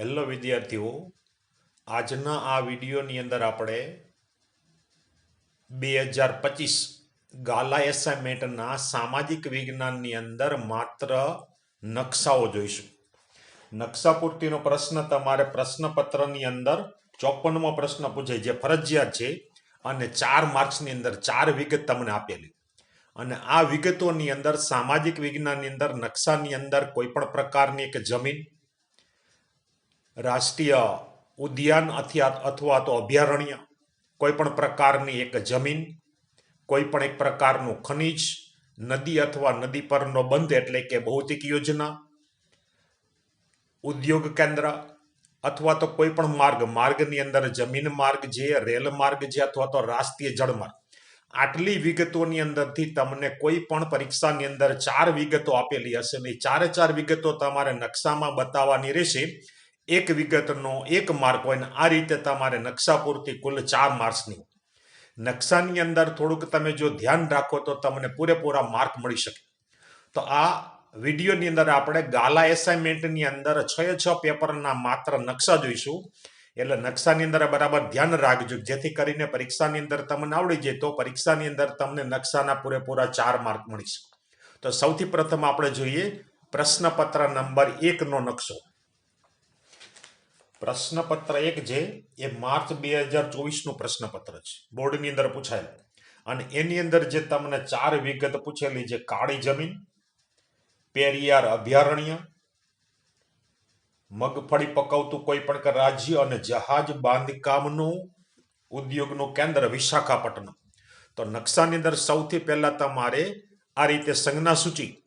Hello વિદ્યાર્થીઓ, આજના આ વિડીયોની અંદર આપણે બે હજાર પચીસ ગાલા એસાઇમેન્ટના સામાજિક વિજ્ઞાનની અંદર માત્ર નકશાઓ જોઈશું. નકશા પૂર્તિનો પ્રશ્ન તમારે પ્રશ્નપત્રની અંદર ચોપનમો પ્રશ્ન પૂછાય જે ફરજિયાત છે અને ચાર માર્ક્સની અંદર ચાર વિગત તમને આપેલી. અને આ વિગતોની અંદર સામાજિક વિજ્ઞાનની અંદર નકશાની અંદર કોઈ પણ પ્રકારની એક જમીન રાષ્ટ્રીય ઉદ્યાન અથવા તો અભયારણ્ય કોઈ પણ પ્રકારની એક જમીન કોઈ પણ એક પ્રકારનું ખનિજ, નદી અથવા નદી પરનો બંધ એટલે કે ભૌતિક યોજના, ઉદ્યોગ કેન્દ્ર, અથવા તો કોઈ પણ માર્ગ, માર્ગની અંદર જમીન માર્ગ જે, રેલ માર્ગ જે, અથવા તો રાષ્ટ્રીય જળમાર્ગ આટલી વિગતોની અંદરથી તમને કોઈ પણ પરીક્ષાની અંદર ચાર વિગતો આપેલી હશે ને ચારે ચાર વિગતો તમારે નકશામાં બતાવવાની રહેશે. એક વિગતનો એક માર્ક હોય ને આ રીતે તમારે નકશા પૂરતી કુલ ચાર માર્ક્સની નકશાની અંદર થોડુંક તમે જો ધ્યાન રાખો તો તમને પૂરેપૂરા માર્ક મળી શકે. તો આ વિડીયોની અંદર આપણે ગાલા એસાઇનમેન્ટની અંદર છ છ પેપરના માત્ર નકશા જોઈશું. એટલે નકશાની અંદર બરાબર ધ્યાન રાખજો. જેથી કરીને પરીક્ષાની અંદર તમને આવડી જાય તો પરીક્ષાની અંદર તમને નકશાના પૂરેપૂરા ચાર માર્ક મળી શકે. તો સૌથી પ્રથમ આપણે જોઈએ પ્રશ્નપત્ર નંબર એકનો નકશો. પ્રશ્નપત્ર એક છે એ માર્ચ બે હજાર ચોવીસનું પ્રશ્નપત્ર છે. બોર્ડની અંદર પૂછાયેલ. અને એની અંદર જે તમને ચાર વિગત પૂછેલી છે, કાળી જમીન, પેરિયાર અભયારણ્ય, મગફળી પકવતું કોઈ પણ રાજ્ય અને જહાજ બાંધકામનું ઉદ્યોગનું કેન્દ્ર વિશાખાપટ્ટનમ. તો નકશાની અંદર સૌથી પહેલા તમારે આ રીતે સંજ્ઞા સૂચિ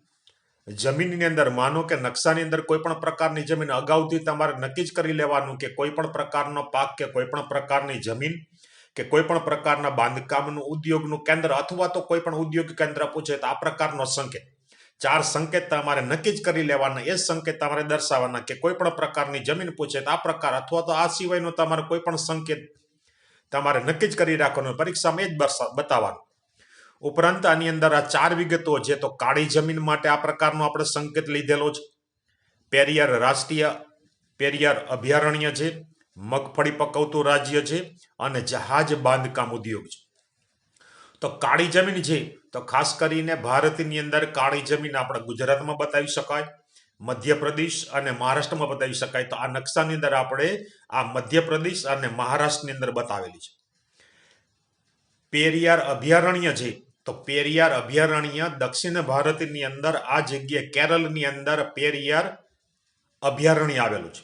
જમીનની અંદર માનો કે નકશાની અંદર કોઈ પણ પ્રકારની જમીન અગાઉથી તમારે નક્કી જ કરી લેવાનું કે કોઈ પણ પ્રકારનો પાક કે કોઈ પણ પ્રકારની જમીન કે કોઈ પણ પ્રકારના બાંધકામનું ઉદ્યોગનું કેન્દ્ર અથવા તો કોઈ પણ ઉદ્યોગ કેન્દ્ર પૂછે તો આ પ્રકારનો સંકેત. ચાર સંકેત તમારે નક્કી જ કરી લેવાના. એ સંકેત તમારે દર્શાવવાના કે કોઈ પણ પ્રકારની જમીન પૂછે તો આ પ્રકાર અથવા તો આ સિવાયનો તમારે કોઈ પણ સંકેત તમારે નક્કી જ કરી રાખવાનું. પરીક્ષામાં એ જ બતાવવાનું. ઉપરાંત આની અંદર આ ચાર વિગતો છે, તો કાળી જમીન માટે આ પ્રકારનો આપણે સંકેત લીધેલો છે. પેરિયાર રાષ્ટ્રીય, પેરિયાર અભયારણ્ય છે, મગફળી પકવતું રાજ્ય છે અને જહાજ બાંધકામ ઉદ્યોગ છે. તો કાળી જમીન છે, તો ખાસ કરીને ભારતની અંદર કાળી જમીન આપણે ગુજરાતમાં બતાવી શકાય, મધ્યપ્રદેશ અને મહારાષ્ટ્રમાં બતાવી શકાય. તો આ નકશાની અંદર આપણે આ મધ્યપ્રદેશ અને મહારાષ્ટ્રની અંદર બતાવેલી છે. પેરિયાર અભયારણ્ય છે તો પેરિયાર અભયારણ્ય દક્ષિણ ભારતની અંદર, આ જગ્યાએ કેરળની અંદર પેરિયાર અભયારણ્ય આવેલું છે.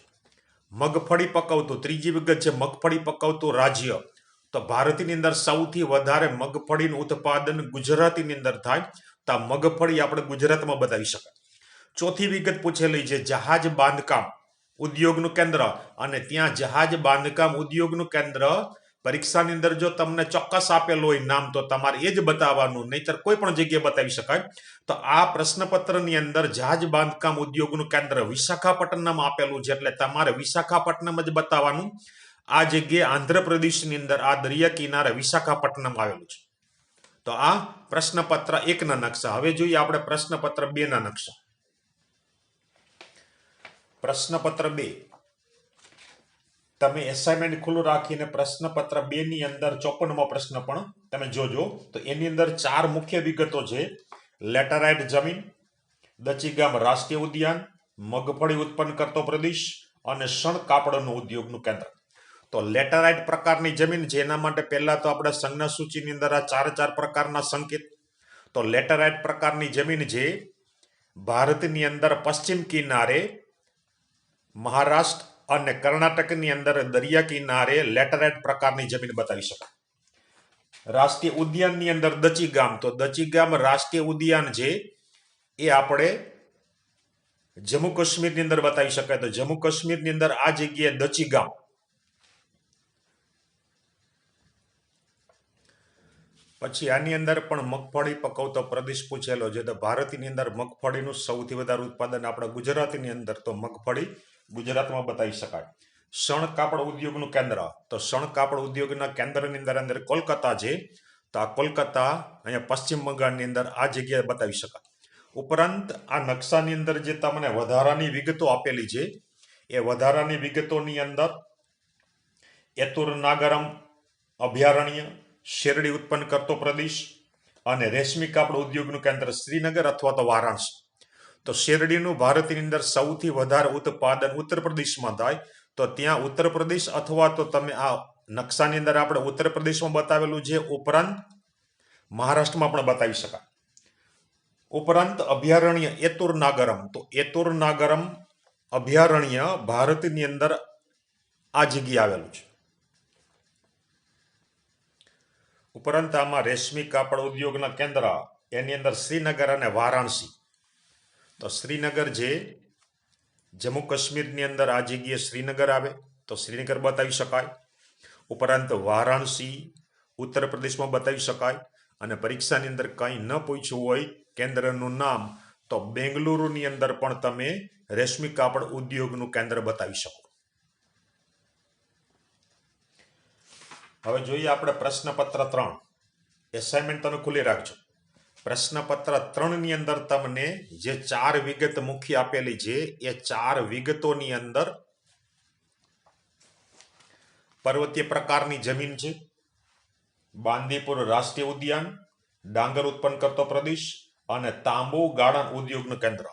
મગફળી પકવતું, ત્રીજી વિગત છે, મગફળી પકવતું રાજ્ય. તો ભારતની અંદર સૌથી વધારે મગફળીનું ઉત્પાદન ગુજરાતની અંદર થાય, તો આ મગફળી આપણે ગુજરાતમાં બતાવી શકાય. ચોથી વિગત પૂછેલી છે, જહાજ બાંધકામ ઉદ્યોગનું કેન્દ્ર. અને ત્યાં જહાજ બાંધકામ ઉદ્યોગનું કેન્દ્ર પરીક્ષાની અંદર જો તમને ચોક્કસ આપેલું હોય નામ, તો તમારે એ જ બતાવવાનું. નહીતર કોઈ પણ જગ્યાએ બતાવી શકાય. તો આ પ્રશ્નપત્રની અંદર જહાજ બાંધકામ ઉદ્યોગનું કેન્દ્ર વિશાખાપટ્ટનમ આપેલું છે એટલે તમારે વિશાખાપટ્ટનમ જ બતાવવાનું. આ જગ્યાએ આંધ્રપ્રદેશની અંદર, આ દરિયા કિનારે વિશાખાપટ્ટનમ આવેલું છે. તો આ પ્રશ્નપત્ર એકના નકશા. હવે જોઈએ આપણે પ્રશ્નપત્ર બેના નકશા. પ્રશ્નપત્ર બે. તમે એસાઇનમેન્ટ ખુલ્લું રાખીને પ્રશ્નપત્ર બે ની અંદર ચોપનમો પ્રશ્ન પણ તમે જોજો. તો એની અંદર ચાર મુખ્ય વિગતો છે. લેટરાઇટ જમીન દચીગામ રાષ્ટ્રીય ઉદ્યાન, મગફળી ઉત્પન્ન કરતો પ્રદેશ અને શણ કાપડનું ઉદ્યોગનું કેન્દ્ર. તો લેટરાઇટ પ્રકારની જમીન જેના માટે પહેલાં તો આપણે સંજ્ઞા સૂચિની અંદર આ ચાર ચાર પ્રકારના સંકેત. તો લેટરાઇટ પ્રકારની જમીન છે, ભારતની અંદર પશ્ચિમ કિનારે મહારાષ્ટ્ર અને કર્ણાટકની અંદર દરિયા કિનારે લેટરેટ પ્રકારની જમીન બતાવી શકાય. રાષ્ટ્રીય ઉદ્યાનની અંદર દચી ગામ, તો દચી ગામ રાષ્ટ્રીય ઉદ્યાન છે એ આપણે જમ્મુ કાશ્મીરની અંદર બતાવી શકાય. તો જમ્મુ કાશ્મીરની અંદર આ જગ્યાએ દચી ગામ. પછી આની અંદર પણ મગફળી પકવતો પ્રદેશ પૂછેલો છે. તો ભારતની અંદર મગફળીનું સૌથી વધારે ઉત્પાદન આપણા ગુજરાતની અંદર તો મગફળી ગુજરાતમાં બતાવી શકાય. શણ કાપડ ઉદ્યોગનું કેન્દ્ર. તો શણ કાપડ ઉદ્યોગના કેન્દ્રની અંદર અંદર કોલકાતા છે. તો આ કોલકાતા અહીંયા પશ્ચિમ બંગાળની અંદર આ જગ્યાએ બતાવી શકાય. ઉપરાંત આ નકશાની અંદર જે તમને વધારાની વિગતો આપેલી છે, એ વધારાની વિગતોની અંદર એતુર નાગરમ અભયારણ્ય, શેરડી ઉત્પન્ન કરતો પ્રદેશ અને રેશમી કાપડ ઉદ્યોગનું કેન્દ્ર શ્રીનગર અથવા તો વારાણસી. તો શેરડીનું ભારતની અંદર સૌથી વધારે ઉત્પાદન ઉત્તર પ્રદેશમાં થાય, તો ત્યાં ઉત્તર પ્રદેશ અથવા તો તમે આ નકશાની અંદર આપણે ઉત્તર પ્રદેશમાં બતાવેલું છે, ઉપરાંત મહારાષ્ટ્રમાં પણ બતાવી શકાય. ઉપરાંત અભયારણ્ય એતુર નાગરમ તો એતુર નાગરમ અભયારણ્ય ભારતની અંદર આ જગ્યાએ આવેલું છે. ઉપરાંત આમાં રેશમી કાપડ ઉદ્યોગના કેન્દ્ર, એની અંદર શ્રીનગર અને વારાણસી. તો શ્રીનગર જે જમ્મુ કાશ્મીરની અંદર આ જગ્યાએ શ્રીનગર આવે, તો શ્રીનગર બતાવી શકાય. ઉપરાંત વારાણસી, ઉત્તર પ્રદેશમાં બતાવી શકાય. અને પરીક્ષાની અંદર કંઈ ન પૂછ્યું હોય કેન્દ્રનું નામ, તો બેંગલુરુની અંદર પણ તમે રેશમી કાપડ ઉદ્યોગનું કેન્દ્ર બતાવી શકો. હવે જોઈએ આપણે પ્રશ્નપત્ર ત્રણ. એસાઇનમેન્ટ તમે ખુલ્લી રાખજો. પ્રશ્નપત્ર ત્રણની અંદર તમને જે ચાર વિગત મુખ્ય આપેલી છે, એ ચાર વિગતોની અંદર પર્વતીય પ્રકારની જમીન છે. બાંદીપુર રાષ્ટ્રીય ઉદ્યાન, ડાંગર ઉત્પન્ન કરતો પ્રદેશ અને તાંબુ ગાળણ ઉદ્યોગનું કેન્દ્ર.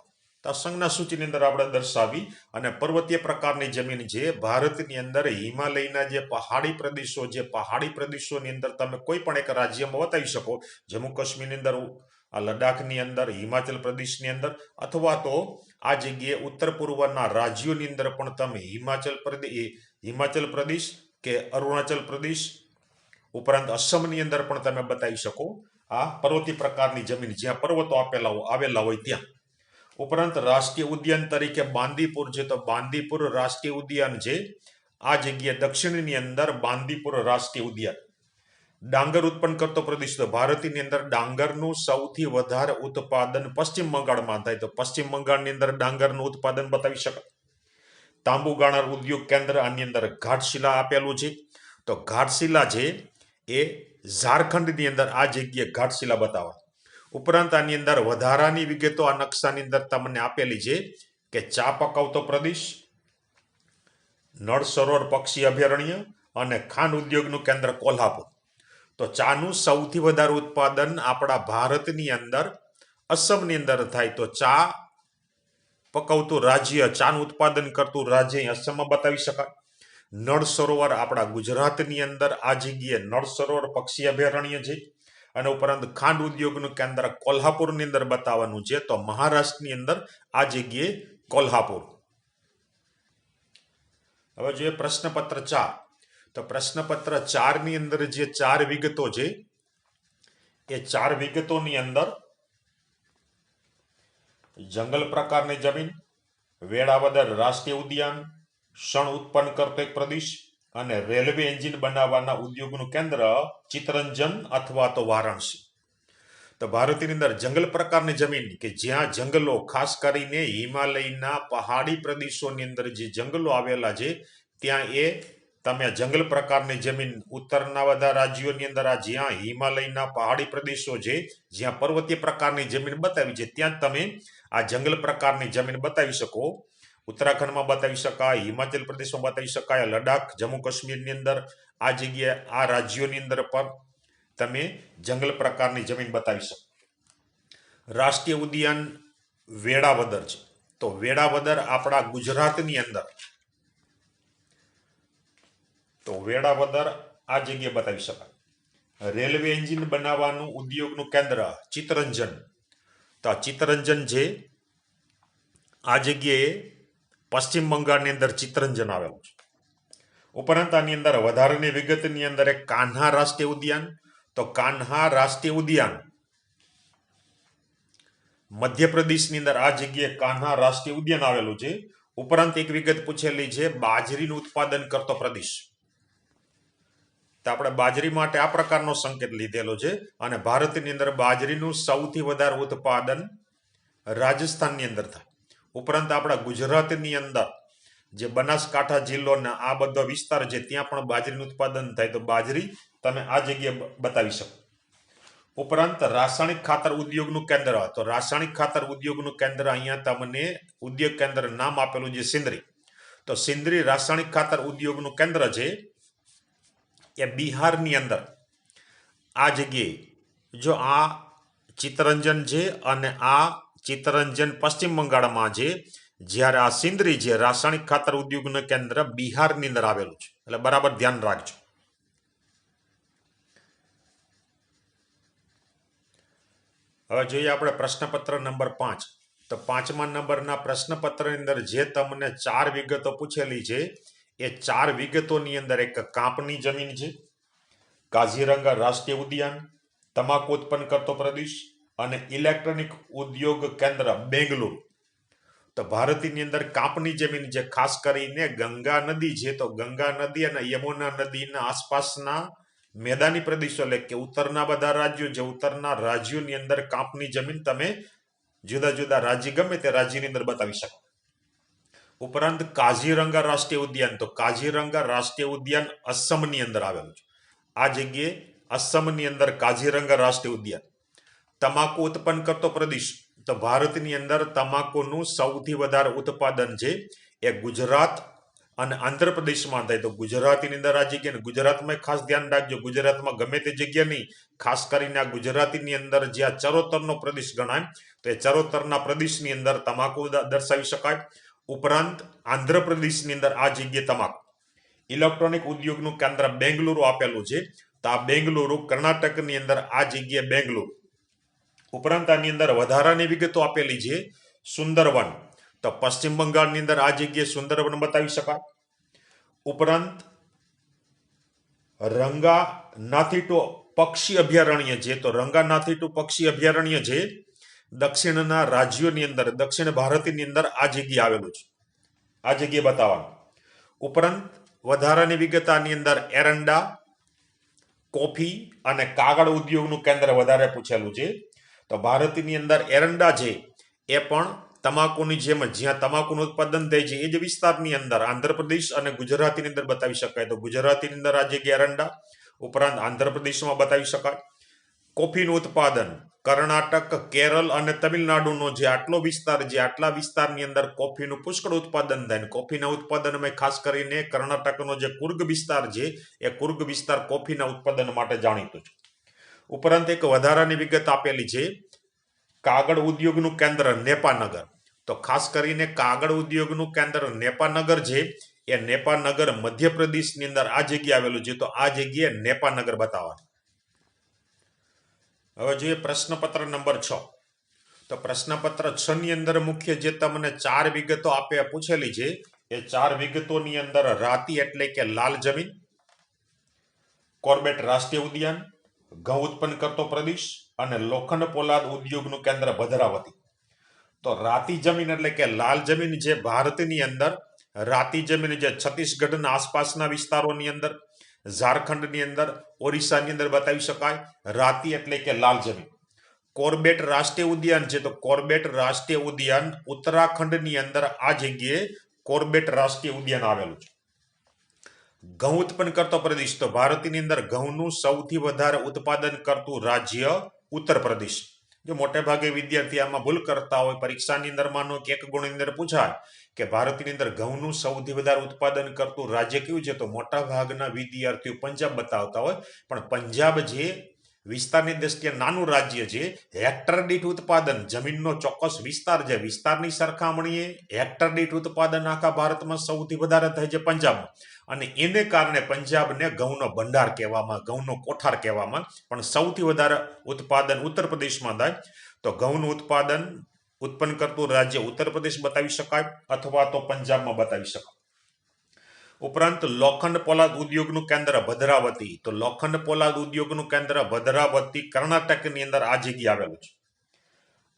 તો સૂચિની અંદર આપણે દર્શાવી અને પર્વતીય પ્રકારની જમીન જે ભારતની અંદર હિમાલયના જે પહાડી પ્રદેશો, જે પહાડી પ્રદેશોની અંદર તમે કોઈ પણ એક રાજ્યમાં બતાવી શકો, જમ્મુ કાશ્મીરની અંદર, આ લદ્દાખની અંદર, હિમાચલ પ્રદેશની અંદર, અથવા તો આ જગ્યાએ ઉત્તર પૂર્વના રાજ્યોની અંદર પણ તમે હિમાચલ પ્રદેશ હિમાચલ પ્રદેશ કે અરુણાચલ પ્રદેશ ઉપરાંત અસમની અંદર પણ તમે બતાવી શકો. આ પર્વતીય પ્રકારની જમીન જ્યાં પર્વતો આપેલા આવેલા હોય ત્યાં. ઉપરાંત રાષ્ટ્રીય ઉદ્યાન તરીકે બાંદીપુર છે, તો બાંદીપુર રાષ્ટ્રીય ઉદ્યાન છે. આ જગ્યાએ દક્ષિણની અંદર બાંદીપુર રાષ્ટ્રીય ઉદ્યાન. ડાંગર ઉત્પન્ન કરતો પ્રદેશ, તો ભારતની અંદર ડાંગરનું સૌથી વધારે ઉત્પાદન પશ્ચિમ બંગાળમાં થાય, તો પશ્ચિમ બંગાળની અંદર ડાંગરનું ઉત્પાદન બતાવી શકાય. તાંબુ ગાણર ઉદ્યોગ કેન્દ્ર આની અંદર ઘાટશિલા આપેલું છે. તો ઘાટશિલા છે એ ઝારખંડની અંદર આ જગ્યાએ ઘાટશિલા બતાવવા ઉપરાંત આની અંદર વધારાની વિગતો આ નકશાની અંદર તમને આપેલી છે કે ચા પકાવતો પ્રદેશ, નળ સરોવર પક્ષી અભયારણ્ય અને ખાંડ ઉદ્યોગનું કેન્દ્ર કોલ્હાપુર. તો ચાનું સૌથી વધારે ઉત્પાદન આપણા ભારતની અંદર, અસમની અંદર થાય તો ચા પકવતું રાજ્ય, ચાનું ઉત્પાદન કરતું રાજ્ય અસમમાં બતાવી શકાય. નળ સરોવર આપણા ગુજરાતની અંદર આ જગ્યાએ નળ સરોવર પક્ષી અભયારણ્ય છે. અને ઉપરાંત ખાંડ ઉદ્યોગનું કેન્દ્ર કોલ્હાપુરની અંદર બતાવવાનું છે તો મહારાષ્ટ્રની અંદર આ જગ્યાએ કોલ્હાપુર હવે જોઈએ પ્રશ્નપત્ર ચાર તો પ્રશ્નપત્ર ચારની અંદર જે ચાર વિગતો છે એ ચાર વિગતોની અંદર જંગલ પ્રકારની જમીન વેળાવદર રાષ્ટ્રીય ઉદ્યાન શણ ઉત્પન્ન કરતો એક પ્રદેશ અને રેલવે એન્જિન બનાવવાના ઉદ્યોગનું કેન્દ્ર ચિત્તરંજન અથવા તો વારાણસી. તો ભારતની અંદર જંગલ પ્રકારની જમીન કે જ્યાં જંગલો, ખાસ કરીને હિમાલયના પહાડી પ્રદેશોની અંદર જે જંગલો આવેલા છે, ત્યાં એ તમે જંગલ પ્રકારની જમીન ઉત્તરના બધા રાજ્યોની અંદર આ જ્યાં હિમાલયના પહાડી પ્રદેશો છે, જ્યાં પર્વતીય પ્રકારની જમીન બતાવી છે, ત્યાં તમે આ જંગલ પ્રકારની જમીન બતાવી શકો. ઉત્તરાખંડમાં બતાવી શકાય, હિમાચલ પ્રદેશમાં બતાવી શકાય, લડાખ, જમ્મુ કાશ્મીરની અંદર, આ જગ્યાએ, આ રાજ્યોની અંદર પણ તમે જંગલ પ્રકારની જમીન બતાવી શકો. રાષ્ટ્રીય ઉદ્યાન વેળાવદર છે. તો વેળાવદર આપણા ગુજરાતની અંદર. તો વેળાવદર આ જગ્યાએ બતાવી શકાય. રેલવે એન્જિન બનાવવાનું ઉદ્યોગનું કેન્દ્ર ચિત્તરંજન તો આ ચિત્તરંજન છે આ જગ્યાએ પશ્ચિમ બંગાળની અંદર ચિત્રંજન આવેલું છે. ઉપરાંત આની અંદર વધારાની વિગતની અંદર એક કાન્હા રાષ્ટ્રીય ઉદ્યાન. તો કાન્હા રાષ્ટ્રીય ઉદ્યાન મધ્યપ્રદેશની અંદર આ જગ્યાએ કાન્હા રાષ્ટ્રીય ઉદ્યાન આવેલું છે. ઉપરાંત એક વિગત પૂછેલી છે, બાજરીનું ઉત્પાદન કરતો પ્રદેશ. તો આપણે બાજરી માટે આ પ્રકારનો સંકેત લીધેલો છે અને ભારતની અંદર બાજરીનું સૌથી વધારે ઉત્પાદન રાજસ્થાનની અંદર થાય. ઉપરાંત આપણા ગુજરાતની અંદર જે બનાસકાંઠા જિલ્લોના આ બધો વિસ્તાર છે, ત્યાં પણ બાજરીનું ઉત્પાદન થાય તો બાજરી તમે આ જગ્યાએ બતાવી શકો. ઉપરાંત રાસાયણિક ખાતર ઉદ્યોગનું કેન્દ્ર, તો રાસાયણિક ખાતર ઉદ્યોગનું કેન્દ્ર અહીંયા તમને ઉદ્યોગ કેન્દ્ર નામ આપેલું છે સિંદરી. તો સિંદરી રાસાયણિક ખાતર ઉદ્યોગનું કેન્દ્ર છે, એ બિહારની અંદર. આ જગ્યાએ જો આ ચિત્તરંજન છે અને આ ચિત્તરંજન પશ્ચિમ બંગાળમાં છે, જ્યારે આ સિંદરી છે, રાસાયણિક ખાતર ઉદ્યોગનું કેન્દ્ર બિહારની અંદર આવેલું છે. એટલે બરાબર ધ્યાન રાખજો. હવે જોઈએ આપણે પ્રશ્નપત્ર નંબર પાંચ. તો પાંચમા નંબરના પ્રશ્નપત્રની અંદર જે તમને ચાર વિગતો પૂછેલી છે, એ ચાર વિગતોની અંદર એક કાંપની જમીન છે, કાઝીરંગા રાષ્ટ્રીય ઉદ્યાન, તમાકુ ઉત્પન્ન કરતો પ્રદેશ અને ઇલેક્ટ્રોનિક ઉદ્યોગ કેન્દ્ર બેંગલુરુ. તો ભારતની અંદર કાંપની જમીન જે ખાસ કરીને ગંગા નદી છે, તો ગંગા નદી અને યમુના નદીના આસપાસના મેદાની પ્રદેશો, એટલે કે ઉત્તરના બધા રાજ્યો જે ઉત્તરના રાજ્યોની અંદર કાપની જમીન તમે જુદા જુદા રાજ્ય ગમે તે રાજ્યની અંદર બતાવી શકો. ઉપરાંત કાઝીરંગા રાષ્ટ્રીય ઉદ્યાન, તો કાઝીરંગા રાષ્ટ્રીય ઉદ્યાન અસમની અંદર આવેલું છે. આ જગ્યાએ અસમની અંદર કાઝીરંગા રાષ્ટ્રીય ઉદ્યાન. તમાકુ ઉત્પન્ન કરતો પ્રદેશ. તો ભારતની અંદર તમાકુનું સૌથી વધારે ઉત્પાદન છે એ ગુજરાત અને આંધ્રપ્રદેશમાં થાય. તો ગુજરાતીની અંદર આ જગ્યાને ગુજરાતમાં ખાસ ધ્યાન રાખજો. ગુજરાતમાં ગમે તે જગ્યા નહીં, ખાસ કરીને આ ગુજરાતીની અંદર જે આ ચરોતરનો પ્રદેશ ગણાય, તો એ ચરોતરના પ્રદેશની અંદર તમાકુ દર્શાવી શકાય. ઉપરાંત આંધ્રપ્રદેશની અંદર આ જગ્યાએ તમાકુ. ઇલેક્ટ્રોનિક ઉદ્યોગનું કેન્દ્ર બેંગલુરુ આપેલું છે. તો આ બેંગલુરુ કર્ણાટકની અંદર આ જગ્યાએ બેંગલુરુ. ઉપરાંત આની અંદર વધારાની વિગતો આપેલી છે. સુંદરવન. તો પશ્ચિમ બંગાળની અંદર આ જગ્યાએ સુંદરવન બતાવી શકાય. ઉપરાંત રંગા નાથીટો પક્ષી અભયારણ્ય છે. તો રંગા નાથીટો પક્ષી અભયારણ્ય છે. દક્ષિણના રાજ્યોની અંદર, દક્ષિણ ભારતની અંદર આ જગ્યાએ આવેલું છે. આ જગ્યાએ બતાવવાનું. ઉપરાંત વધારાની વિગત આની અંદર એરંડા, કોફી અને કાગળ ઉદ્યોગનું કેન્દ્ર વધારે પૂછેલું છે. તો ભારતની અંદર એરંડા છે એ પણ તમાકુની જેમ જ્યાં તમાકુનું ઉત્પાદન થાય છે, એ જ વિસ્તારની અંદર આંધ્રપ્રદેશ અને ગુજરાતની અંદર બતાવી શકાય. તો ગુજરાતીની અંદર આ જગ્યા એરંડા, ઉપરાંત આંધ્રપ્રદેશમાં બતાવી શકાય. કોફીનું ઉત્પાદન, કર્ણાટક, કેરળ અને તમિલનાડુનો જે આટલો વિસ્તાર જે આટલા વિસ્તારની અંદર કોફીનું પુષ્કળ ઉત્પાદન થાય કોફીના ઉત્પાદનમાં ખાસ કરીને કર્ણાટકનો જે કુર્ગ વિસ્તાર છે, એ કુર્ગ વિસ્તાર કોફીના ઉત્પાદન માટે જાણીતો છે. ઉપરાંત એક વધારાની વિગત આપેલી છે, કાગળ ઉદ્યોગનું કેન્દ્ર નેપાનગર. તો ખાસ કરીને કાગળ ઉદ્યોગનું કેન્દ્ર નેપાનગર છે, એ નેપાનગર મધ્યપ્રદેશની અંદર આ જગ્યાએ આવેલું છે. તો આ જગ્યાએ નેપાનગર બતાવવાનું. હવે જોઈએ પ્રશ્નપત્ર નંબર છ. તો પ્રશ્નપત્ર છ ની અંદર મુખ્ય જે તમને ચાર વિગતો આપે પૂછેલી છે, એ ચાર વિગતોની અંદર રાતી એટલે કે લાલ જમીન, કોર્બેટ રાષ્ટ્રીય ઉદ્યાન ઘઉં ઉત્પન્ન કરતો પ્રદેશ અને લોખંડ પોલાદ ઉદ્યોગનું કેન્દ્ર ભદ્રાવતી. તો રાતી જમીન એટલે કે લાલ જમીન જે ભારતની અંદર, રાતી જમીન જે છત્તીસગઢના આસપાસના વિસ્તારોની અંદર, ઝારખંડની અંદર, ઓરિસ્સાની અંદર બતાવી શકાય, રાતી એટલે કે લાલ જમીન. કોર્બેટ રાષ્ટ્રીય ઉદ્યાન છે તો કોર્બેટ રાષ્ટ્રીય ઉદ્યાન ઉત્તરાખંડની અંદર આ જગ્યાએ કોર્બેટ રાષ્ટ્રીય ઉદ્યાન આવેલું છે. ઘઉં ઉત્પન્ન કરતો પ્રદેશ. તો ભારતની અંદર ઘઉંનું સૌથી વધારે ઉત્પાદન કરતું રાજ્ય ઉત્તર પ્રદેશ. જો મોટે ભાગે વિદ્યાર્થી આમાં ભૂલ કરતા હોય, પરીક્ષાની અંદર માનો કે એક ગુણની અંદર પૂછાય કે ભારતની અંદર ઘઉંનું સૌથી વધારે ઉત્પાદન કરતું રાજ્ય કયું છે? તો મોટા ભાગના વિદ્યાર્થીઓ પંજાબ બતાવતા હોય. પણ પંજાબ જે વિસ્તારની દ્રષ્ટિએ નાનું રાજ્ય છે. હેક્ટર દીઠ ઉત્પાદન, જમીનનો ચોક્કસ વિસ્તાર છે. વિસ્તારની સરખામણીએ હેક્ટર દીઠ ઉત્પાદન આખા ભારતમાં સૌથી વધારે થાય છે પંજાબમાં. અને એને કારણે પંજાબને ઘઉંનો ભંડાર કહેવામાં, ઘઉંનો કોઠાર કહેવામાં પણ સૌથી વધારે ઉત્પાદન ઉત્તર પ્રદેશમાં થાય. તો ઘઉંનું ઉત્પાદન ઉત્પન્ન કરતું રાજ્ય ઉત્તર પ્રદેશ બતાવી શકાય અથવા તો પંજાબમાં બતાવી શકાય. ઉપરાંત લોખંડ પોલાદ ઉદ્યોગનું કેન્દ્ર ભદ્રાવતી. તો લોખંડ પોલાદ ઉદ્યોગનું કેન્દ્ર ભદ્રાવતી કર્ણાટકની અંદર આ જગ્યા આવેલું છે.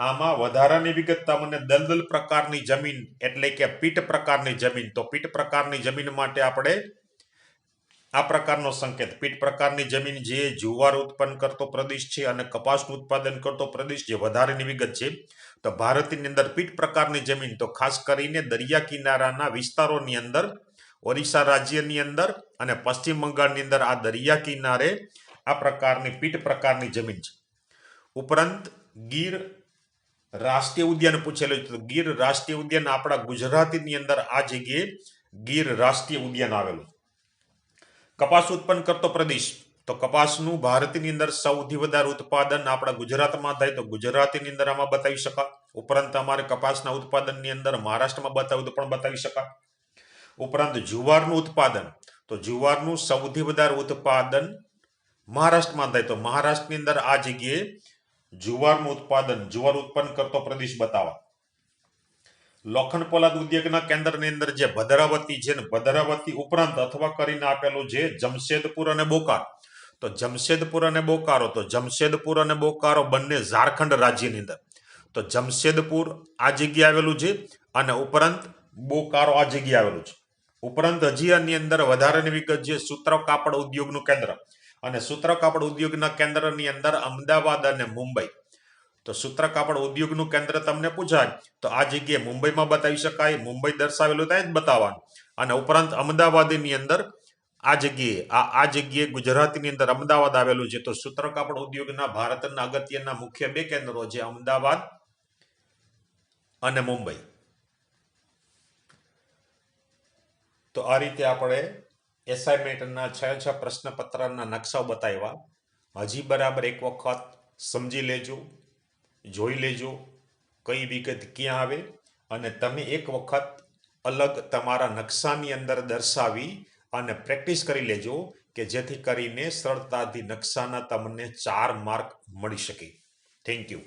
આમાં વધારાની વિગત તમને દલદલ પ્રકારની જમીન એટલે કે પીટ પ્રકારની જમીન. તો પીટ પ્રકારની જમીન માટે આપણે આ પ્રકારનો સંકેત. પીટ પ્રકારની જમીન જે જુવાર ઉત્પન્ન કરતો પ્રદેશ છે અને કપાસનું ઉત્પાદન કરતો પ્રદેશ જે વધારેની વિગત છે. તો ભારતની અંદર પીટ પ્રકારની જમીન. તો ખાસ કરીને દરિયા કિનારાના વિસ્તારોની અંદર ઓરિસ્સા રાજ્યની અંદર અને પશ્ચિમ બંગાળની અંદર આ દરિયા કિનારે આ પ્રકારની પીટ પ્રકારની જમીન છે. ઉપરાંત ગીર રાષ્ટ્રીય ઉદ્યાન પૂછેલું છે. ગીર રાષ્ટ્રીય ઉદ્યાન આપણા ગુજરાતીની અંદર આ જગ્યાએ ગીર રાષ્ટ્રીય ઉદ્યાન આવેલું કપાસ ઉત્પન્ન કરતો પ્રદેશ. તો કપાસનું ભારતની અંદર સૌથી વધારે ઉત્પાદન આપણા ગુજરાતમાં થાય તો ગુજરાતની અંદર આમાં બતાવી શકાય. ઉપરાંત અમારે કપાસના ઉત્પાદનની અંદર મહારાષ્ટ્રમાં બતાવ્યું તો પણ બતાવી શકાય. ઉપરાંત જુવારનું ઉત્પાદન. તો જુવારનું સૌથી વધારે ઉત્પાદન મહારાષ્ટ્રમાં થાય. તો મહારાષ્ટ્રની અંદર આ જગ્યાએ જુવારનું ઉત્પાદન, જુવાર ઉત્પન્ન કરતો પ્રદેશ બતાવવા લોખંડ પોલાદ ઉદ્યોગના કેન્દ્રની અંદર જે ભદ્રાવતી છે ભદ્રાવતી ઉપરાંત અથવા કરીને આપેલું છે જમશેદપુર અને બોકાર. તો જમશેદપુર અને બોકારો, તો જમશેદપુર અને બોકારો બંને ઝારખંડ રાજ્યની અંદર. તો જમશેદપુર આ જગ્યાએ આવેલું છે અને ઉપરાંત બોકારો આ જગ્યાએ આવેલું છે. ઉપરાંત હજી અંદર વધારાની વિગત છે સૂત્ર કાપડ ઉદ્યોગનું કેન્દ્ર અને સૂત્ર કાપડ ઉદ્યોગના કેન્દ્રની અંદર અમદાવાદ અને મુંબઈ. તો સૂત્ર કાપડ ઉદ્યોગનું કેન્દ્ર તમને પૂછાય, તો આ જગ્યાએ મુંબઈમાં બતાવી શકાય. મુંબઈ દર્શાવેલું ત્યાં જ બતાવવાનું. અને ઉપરાંત અમદાવાદની અંદર આ જગ્યાએ, આ આ જગ્યાએ ગુજરાતની અંદર અમદાવાદ આવેલું છે. તો સૂત્ર કાપડ ઉદ્યોગના ભારતના અગત્યના મુખ્ય બે કેન્દ્રો છે અમદાવાદ અને મુંબઈ. તો આ રીતે આપણે એસાઇનમેન્ટના છ છ પ્રશ્નપત્રના નકશાઓ બતાવ્યા. હજી બરાબર એક વખત સમજી લેજો, જોઈ લેજો કઈ વિગત ક્યાં આવે અને તમે એક વખત અલગ તમારા નકશાની અંદર દર્શાવી અને પ્રેક્ટિસ કરી લેજો કે જેથી કરીને સરળતાથી નકશાના તમને ચાર માર્ક મળી શકે. Thank you